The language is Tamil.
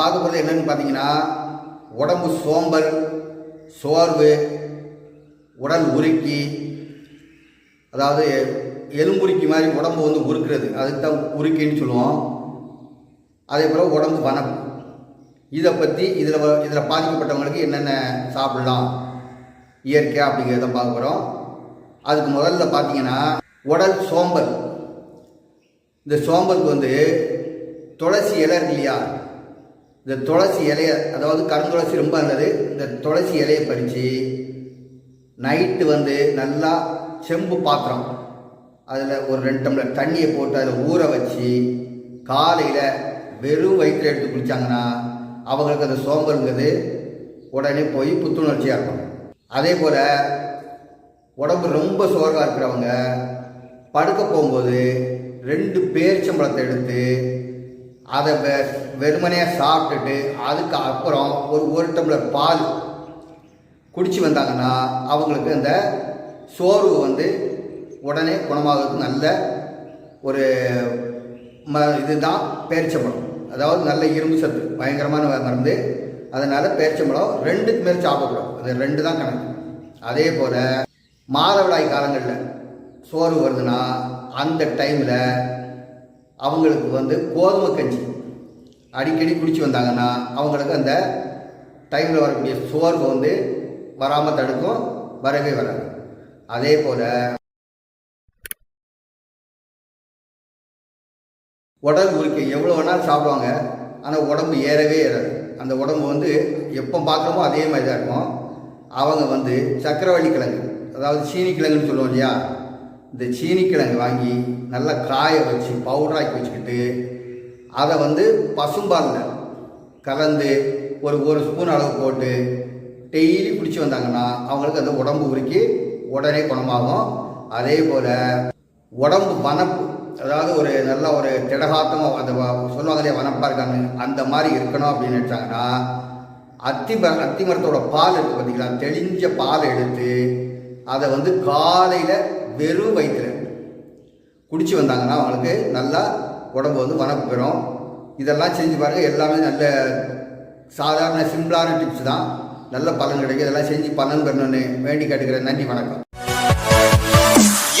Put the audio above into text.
பார்க்க போகிறது என்னன்னு பார்த்தீங்கன்னா உடம்பு சோம்பல் சோர்வு உடல் உருக்கி அதாவது எலும்புருக்கி மாதிரி உடம்பு வந்து உருக்குறது. அதுக்கு தான் உருக்கின்னு சொல்லுவோம். அதே போல் உடம்பு வனம் இதை பற்றி இதில் இதில் பாதிக்கப்பட்டவங்களுக்கு என்னென்ன சாப்பிடலாம் இயற்கையாக அப்படிங்கிறத பார்க்க போகிறோம் அதுக்கு முதல்ல பார்த்தீங்கன்னா உடல் சோம்பல். இந்த சோம்பலுக்கு வந்து துளசி இலை இருக்கு இல்லையா? இந்த துளசி இலையை அதாவது கருந்துளசி ரொம்ப நல்லது. இந்த துளசி இலையை பறித்து நைட்டு வந்து நல்லா செம்பு பாத்திரம் அதில் ஒரு ரெண்டு டம்ளர் தண்ணியை போட்டு அதில் ஊற வச்சு காலையில் வெறும் வயிற்றில் எடுத்து குளித்தாங்கன்னா அவங்களுக்கு அந்த சோம்பலுங்கிறது உடனே போய் புத்துணர்ச்சியாக இருக்கும். அதே போல் உடம்பு ரொம்ப சோர்வாக இருக்கிறவங்க படுக்க போகும்போது ரெண்டு பேரிச்சம்பழத்தை எடுத்து அதை வெ வெறுமனையாக சாப்பிட்டுட்டு அதுக்கு அப்புறம் ஒரு ஒரு டம்ளர் பால் குடித்து வந்தாங்கன்னா அவங்களுக்கு அந்த சோர்வு வந்து உடனே குணமாகிறதுக்கு நல்ல ஒரு ம இதுதான் பேரிச்சம்பழம். அதாவது நல்ல இரும்பு சத்து பயங்கரமான மருந்து. அதனால் பேரிச்சம்பழம் ரெண்டுக்கு மேலே சாப்பிடக்கூடாது. அது ரெண்டு தான் கணக்கு. அதே போல் மாதவிடாய் காலங்களில் சோர்வு வருதுன்னா அந்த டைமில் அவங்களுக்கு வந்து கோதுமை கஞ்சி. அடிக்கடி குடிச்சு வந்தாங்கன்னா அவங்களுக்கு அந்த டைமில் வரக்கூடிய சோர்வு வந்து வராமல் தடுக்கும் வரவே வராது. அதே போல் உடல் உரிக்கை எவ்வளோ வேணாலும் சாப்பிடுவாங்க. ஆனால் உடம்பு ஏறவே ஏறாது. அந்த உடம்பு வந்து எப்போ பார்க்குறோமோ அதே மாதிரி தான் இருக்கும். அவங்க வந்து சக்கரவள்ளி கிழங்கு அதாவது சீனி கிழங்குன்னு சொல்லுவோம் இல்லையா? இந்த சீனிக்கிழங்கு வாங்கி நல்லா காய வச்சு பவுடராக்கி வச்சுக்கிட்டு அதை வந்து பசும்பாலில் கலந்து ஒரு ஒரு ஸ்பூன் அளவு போட்டு டெய்லி குடிச்சு வந்தாங்கன்னா அவங்களுக்கு அந்த உடம்பு உருக்கி உடனே குணமாகும். அதே போல் உடம்பு வனப்பு அதாவது ஒரு நல்ல ஒரு திடகாத்தமாக அந்த சொல்லுவாங்க இல்லையா வனப்பாக இருக்காங்க அந்த மாதிரி இருக்கணும் அப்படின்னு நினச்சாங்கன்னா அத்தி மர அத்தி மரத்தோட பால் இருக்குது பார்த்தீங்களா தெளிஞ்ச பாலை எடுத்து அதை வந்து காலையில் வெறும் வயிற்றுல குடித்து வந்தாங்கன்னா அவங்களுக்கு நல்லா உடம்பு வந்து வனப்பு பெறும். இதெல்லாம் செஞ்சு பாருங்கள் எல்லாமே நல்ல சாதாரண சிம்பிளான டிப்ஸ் தான். நல்ல பலன் கிடைக்கும். இதெல்லாம் செஞ்சு பலன் பெறணும்னு வேண்டி கேட்டுக்கிறேன் நன்றி வணக்கம்.